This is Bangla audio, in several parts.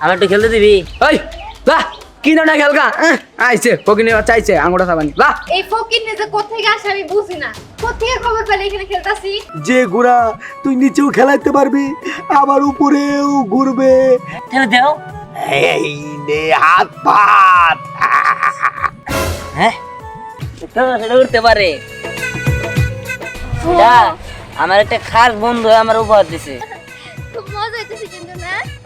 আমার একটু খেলতে দিবি? ওই লা কি না খেলকা আইছে ফকিনি চাইছে আঙ্গুটা সাবানি লা এই ফকির নিজে কোথেকে আসে আমি বুঝি না। কোথেকে খবর পেলে এখানে খেলতাছি? যে ঘোড়া তুই নিচেও খেলাইতে পারবি আবার উপরেও ঘুরবে। খেলে দেও। এই নে হাত পাত। হ্যাঁ সেটা উঠতে পারে। আমার একটা খাস বন্ধু আমার উপহার দিছে।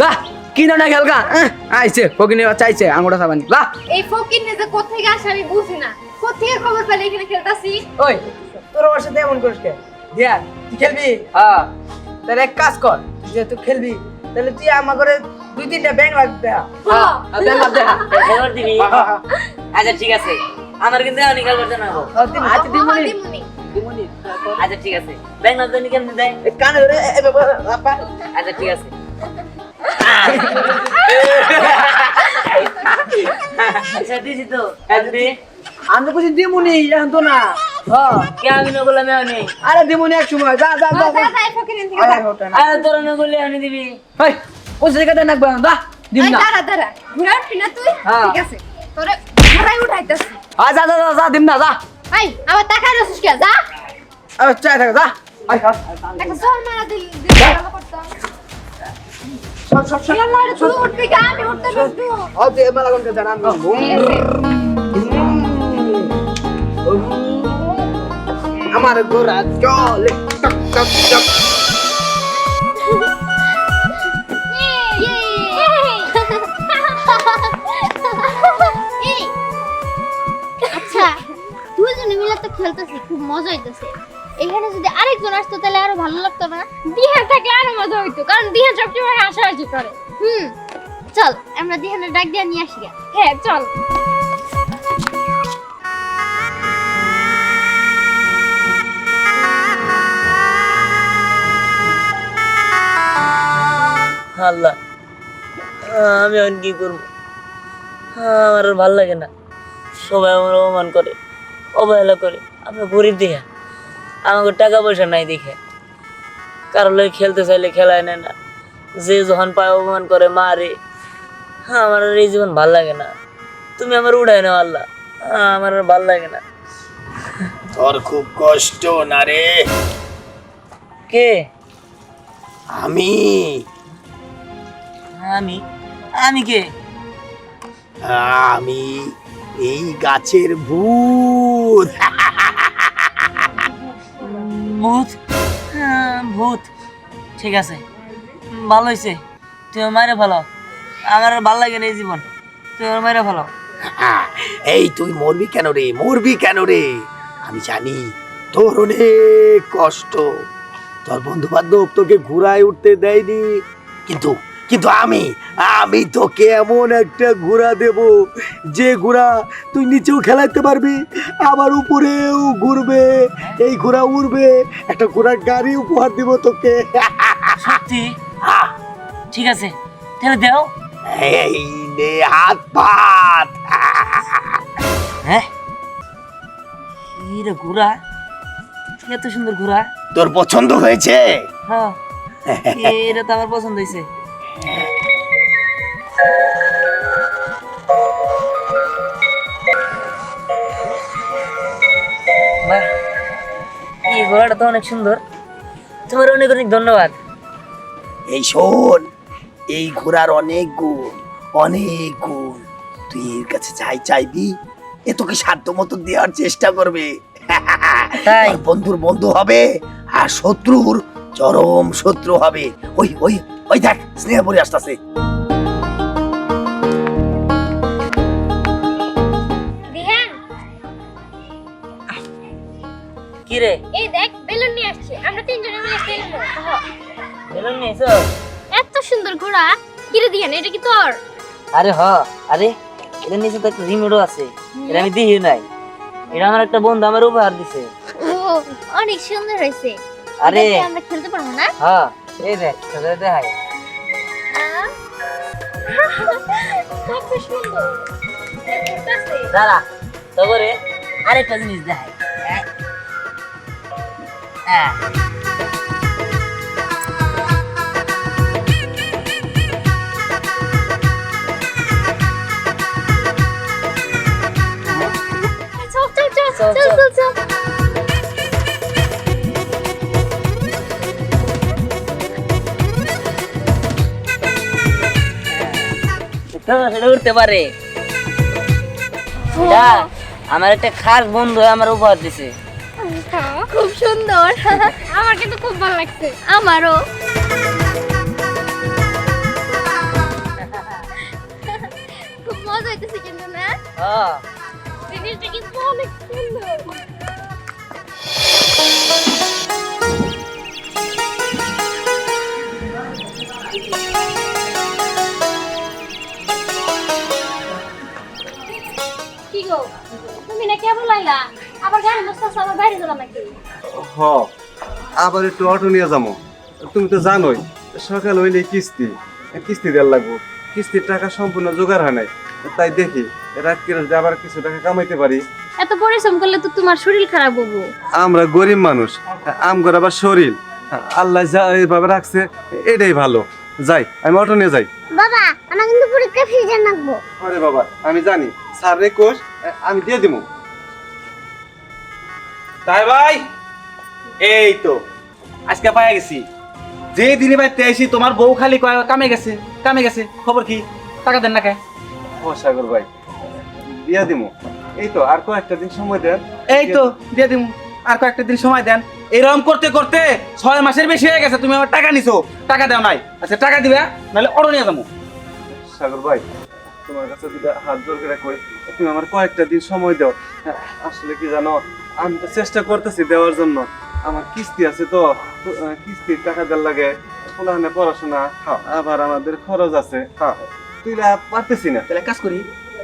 লা কি না খেলকা আইছে ফকিনি চাইছে আঙ্গুটা সাবানি লা এই ফকির নিজে কোথেকে আসে আমি বুঝি না কোথেকে খবর পেলে এখানে খেলতাছি ওই তোর ওর সাথে এমন করিস কে দিয়া তুই খেলবি হ্যাঁ তাহলে এক কাজ কর যে তুই খেলবি তাহলে তুই আমার ঘরে দুই তিনটা ব্যাংক লাগবে হ্যাঁ ব্যাংক লাগবে হ্যাঁ খেলবার দিবি আচ্ছা ঠিক আছে আমার কিন্তু আমি খেলবার জানাব আচ্ছা দিমুনি দিমুনি দিমুনি আচ্ছা ঠিক আছে ব্যাংক না জানি কেন দেয় কানে আচ্ছা ঠিক আছে আচ্ছা দিছি তো দে আমি তো বুঝি দিমুনি এখন তো না। হ্যাঁ আরে দিমুনি এক সময় যা যা যা যা যা। এই ফকির থেকে আরে যা। না। আরে তোরা না আমি দিবি। ওই ওই জায়গাটা নাকবে দা দিম না। দাঁড়া দাঁড়া। ঘুরে উঠবি তুই? হ্যাঁ। ঠিক আছে। তোরে ঘুরাই উঠাইতেছি। আ যা যা যা, দিম না যা। এই আবার টাকা রসিস কে? যা। আরে থাক যা। আই খা একটা জোর মারা দিল দিল করতাম। আমার গোরা চলে টক টক টক। আচ্ছা দুজনে মিলে তো খেলতেছি খুব মজা হইতেছে। এখানে যদি আরেকজন আসতো, তাহলে আরও ভালো লাগতো না। দিহান থাকলে আরও মজা হইতো, কারণ দিহান সবসময় হাসাহাসি করে। হুম, চল, আমরা দিহানের ডাক দিয়ে নিয়ে আসি। হ্যাঁ চল। আমি এখন কি করব? আমার আর ভালো লাগে না। সবাই আমার অপমান করে, অবহেলা করে। আমরা গরিব দেখে আমাকে টাকা পয়সা নাই দেখে। কারও লোক খেলতে চাইলে খেলায় নেয় না। যে যখন পায় অপমান করে মারে। আমার আর এই জীবন ভালো লাগে না। তুমি আমার উঠাই নাও আল্লাহ। আমার আর ভালো লাগে না। তোর খুব কষ্ট না রে। কে? আমি। আমি? আমি কে? আমি এই গাছের ভূত। ভূত? হ্যাঁ, ভূত। ঠিক আছে। ভালো হয়েছে তুমি মারে ভালো আমার আর ভালো লাগে না এই জীবন। তুমি আমার মারে ভালো এই তুই মরবি কেন রে? মরবি কেন রে? আমি জানি তোর অনেক কষ্ট। তোর বন্ধু বান্ধব তোকে ঘুরায় উঠতে দেয়নি। কিন্তু কিন্তু আমি আমি তোকে এমন একটা ঘোড়া দেব যে ঘোড়া তুই নিচেও খেলাইতে পারবি আবার উপরেও ঘুরবে এই ঘোড়া উড়বে একটা ঘোড়ার গাড়ি উপহার দিব তোকে। সত্যি? ঠিক আছে তাহলে দেও। এই নে হাত পাত। হ্যাঁ? রে ঘোড়া? এত সুন্দর ঘোড়া? তোর পছন্দ হয়েছে? হ্যাঁ এটা তো আমার পছন্দ হয়েছে। বাহ এই ঘোড়াটা তো অনেক সুন্দর। তোমার অনেক অনেক ধন্যবাদ। এই শোন এই ঘোড়ার অনেক গুণ অনেক গুণ। তুই এর কাছে যাই চাইবি এ তোকে সাধ্য মতো দেওয়ার চেষ্টা করবে। তাই? বন্ধুর বন্ধু হবে আর শত্রুর চরম শত্রু হবে। ওই ওই ওই দেখ স্নেহ পরে আসতেছে। কি রে? এই দেখ বেলুন নিয়ে আসছে। আমরা তিনজনে মিলে খেলব বেলুন নিয়েছো? এত সুন্দর ঘোড়া। দিয়ান এটা কি তোর? আরে হ আরে এটা নিচে তো একটা রিমোটও আছে। এটা আমি দিই নাই। এটা আমার একটা বন্ধু আমার উপহার দিছে। ও অনেক সুন্দর হয়েছে। আরে। আমরা খেলতে পারব না? হ্যাঁ এই দেখ তোদের দেখাই। দাঁড়া তারপরে আরেকটা জিনিস দেখাই। হ্যাঁ। হ্যাঁ চল চল চল। চল, চল। সেটা উঠতে পারে। এটা আমার একটা খাস বন্ধু আমার উপহার দিছে। খুব সুন্দর। আমার কিন্তু খুব ভালো লাগছে। আমারও। খুব মজা হইতেছে কিন্তু না? হ্যাঁ। জিনিসটা কিন্তু অনেক সুন্দর। আবার গাড়ি বসতেছ আবার বাইরে গেলাম নাকি? হ আবার একটু অটো নিয়ে যাব তুমি তো জানোই সকাল হইলে কিস্তি। কিস্তি দেওয়ার লাগবো। কিস্তির টাকা সম্পূর্ণ জোগাড় হয় নাই। তাই দেখি রাত করে যদি আবার কিছু টাকা কামাইতে পারি। এত পরিশ্রম করলে তো তোমার শরীর খারাপ হব। আমরা গরিব মানুষ আমগর আবার শরীর। আল্লাহ যা এইভাবে রাখছে এটাই ভালো। যাই আমি অটো নিয়ে যাই। বাবা আমার কিন্তু পরীক্ষা ফিরে আরে বাবা আমি জানি। স্যার রে কোষ আমি দিয়ে দিব তাই ভাই? এই তো আজকে পাই গেছি। যে দিনে বাইতে আইছি তোমার বউ খালি কয় কামে গেছে কামে গেছে খবর কি? টাকা দেন না কে? ও সাগর ভাই দিয়ে দিব এই তো আর কয়েকটা দিন সময় দেন। এই তো দিয়ে দিমু। আর কয়েকটা দিন সময় দেন। এরকম করতে করতে ছয় মাসের বেশি হয়ে গেছে তুমি আমার টাকা নিছো। টাকা দাও নাই। আচ্ছা টাকা দিবে নাহলে অটো নিয়ে যাব। সাগর ভাই তোমার কাছে দুটা হাত জোর করে কই তুমি আমার কয়েকটা দিন সময় দাও। আসলে কি জানো আমি তো চেষ্টা করতেছি দেওয়ার জন্য। আমার কিস্তি আছে তো কিস্তির টাকা দেওয়ার লাগে। ফুলাহানে পড়াশোনা আবার আমাদের খরচ আছে। তুই পারতেছি না। তাহলে কাজ করি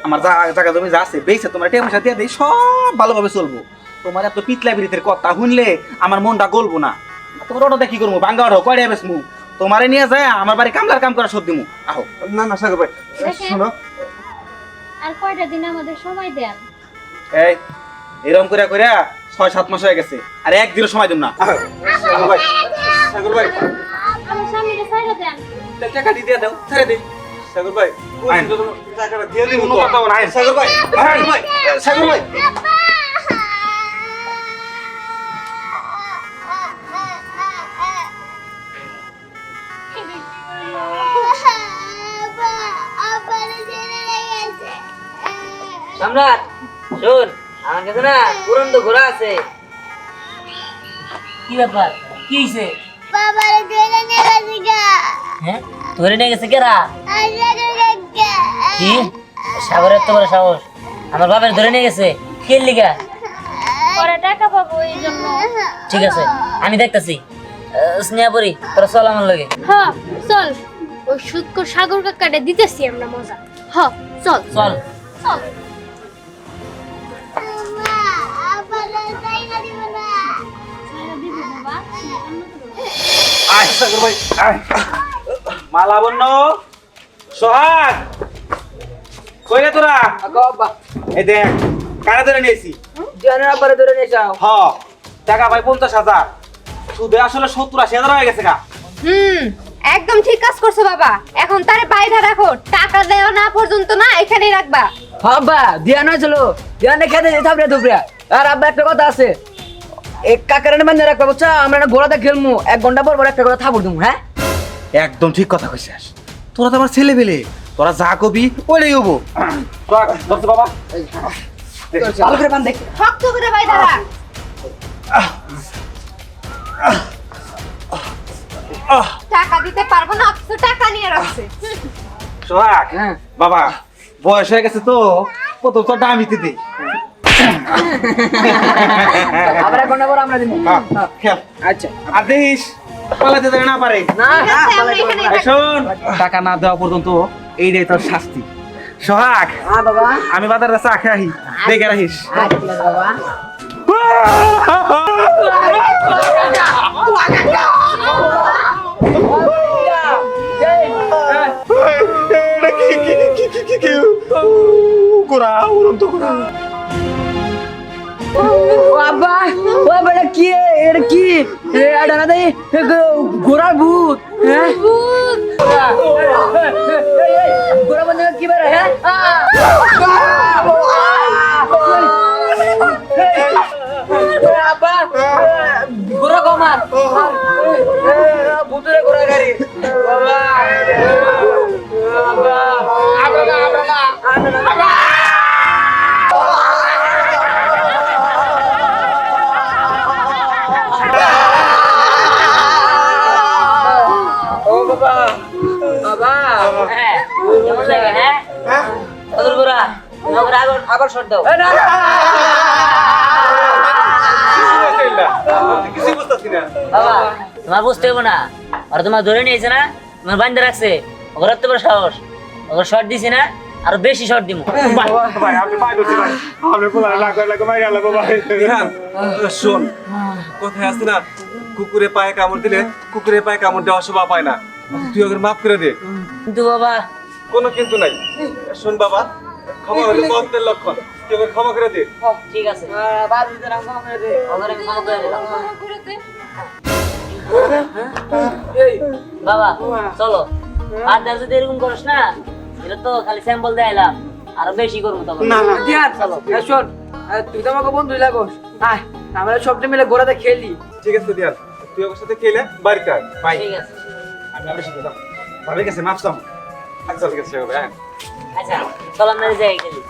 আমার যা জায়গা জমি যা আছে বেইছে তোমার টেম সাথে দিয়ে দিই সব ভালোভাবে চলবো। তোমার এত পিতলা বিরিতের কথা শুনলে আমার মনটা গলবো না। তোমার অটোটা কি করব? বাঙ্গা অটো কয়টা বেসমু তোমারে নিয়ে যায় আমার বাড়ি কামলার কাম করা সব দিমু। আহো। না না সাগর ভাই শোনো। আর কয়টা দিন আমাদের সময় দেন? এই এরকম করে করে ছয় সাত মাস হয়ে গেছে। আর একদিনও সময় দিন না। সাগর ভাই সাগর ভাই। টাকা দিয়ে দাও ছেড়ে দিই টাকাটা দিয়ে সাগর ভাই সাগর ভাই সাগর ভাই। না পুরন্ত ঘোড়া আছে। কি ব্যাপার? কি হয়েছে বাবার ধরে নিয়ে গেছে গা। হ্যাঁ? ধরে নিয়ে গেছে কেরা কি? সাগরের তো বড় সাহস। আমার বাবার ধরে নিয়ে গেছে। কে লিগা? পরে টাকা পাবো এই জন্য। ঠিক আছে আমি দেখতেছি। স্নেহা পরি তোরা চল আমার লগে। হ্যাঁ চল। ওই সুদকো সাগর কাকাটা দিতেছি আমরা মজা। হ চল। চল। চল। সাগর ভাই। মালাবন্য সোহাগ কইরে তোরা? এই দেখ কারা ধরে নিয়েছি? জানের আব্বারে ধরে নিয়ে হ টাকা ভাই পঞ্চাশ হাজার। সুদে আসলে সত্তর আশি হাজার হয়ে গেছে গা। হুম একদম ঠিক কাজ করছ বাবা। এখন তারে বাইধা রাখো। টাকা দেওয়া না পর্যন্ত না এখানেই রাখবা। আব্বা ধ্যান হয়েছিল ধ্যান রেখে দিয়ে থাপড়ে থুপড়ে আর আব্বা একটা কথা আছে। এক কাকারে মানে রাখবা বুঝছ? আমরা না ঘোড়াতে খেলমু। এক ঘণ্টা পর পর একটা করে থাপড় দিমু হ্যাঁ? একদম ঠিক কথা কইছিস তোরা তো আমার ছেলে পেলে তোরা যা কবি ওইটাই হব। বাবা। ভালো করে বান দেখ শক্ত করে বাইধা রাখ টাকা দিতে পারব না অথচ টাকা নিয়ে রাখছে। সোহাগ হ্যাঁ। বাবা বয়স হয়ে গেছে তো প্রথম তো দামিতে দিই আবার এক ঘণ্টা আমরা হ্যাঁ, খেল আচ্ছা। আর দেখিস পালাতে যেন না পারে। না আমরা। শোন টাকা না দেওয়া পর্যন্ত এইটাই তোর শাস্তি। সোহাগ হ্যাঁ বাবা। আমি বাজারে চা খেয়ে আহি দেখে রাখিস আচ্ছা বাবা। বাবা বাবা এটা কি এটা কি এটা না দেই ঘোড়ার ভূত হ্যাঁ ঘোড়া বন্ধ কি বেড়ে হ্যাঁ শট দাও। বাবা তোমার বুঝতে হবে না। আর তোমার ধরে নিয়েছে না তোমার বান্ধে রাখছে। ওর এত বড় সাহস। ওর শর্ট দিছি না আরও বেশি শর্ট দিমু। রিহান শোন কোথায় আছে না? কুকুরে পায়ে কামড় দিলে কুকুরে পায়ে কামড় দেওয়া শোভা পায় না। তুই ওকে মাফ করে দে। কিন্তু বাবা কোনো কিন্তু নাই। শোন বাবা ক্ষমা হলে পথের লক্ষণ। তুই ওকে ক্ষমা করে দে ঠিক আছে। বাদ দিতে রাখো করে দে। ওদের আমি ক্ষমা করে দিলাম ঘুরেতে। এই বাবা চলো। আর দেখ যদি এরকম করিস না এটা তো খালি স্যাম্পল দেখাইলাম আরও বেশি করব তখন। না না দিয়ার এই শোন তুই তো আমাকে বন্ধুই লাগোস। আয় আমরা সবটা মিলে ঘোড়াতে খেলি। ঠিক আছে দিয়ান তুই ওর সাথে খেলে বাড়িতে আয় ঠিক আছে। আমি ভাবে গেছে মাপ চাম আচ্ছা ঠিক আছে হবে হ্যাঁ আচ্ছা চল আমরা যাই খেলি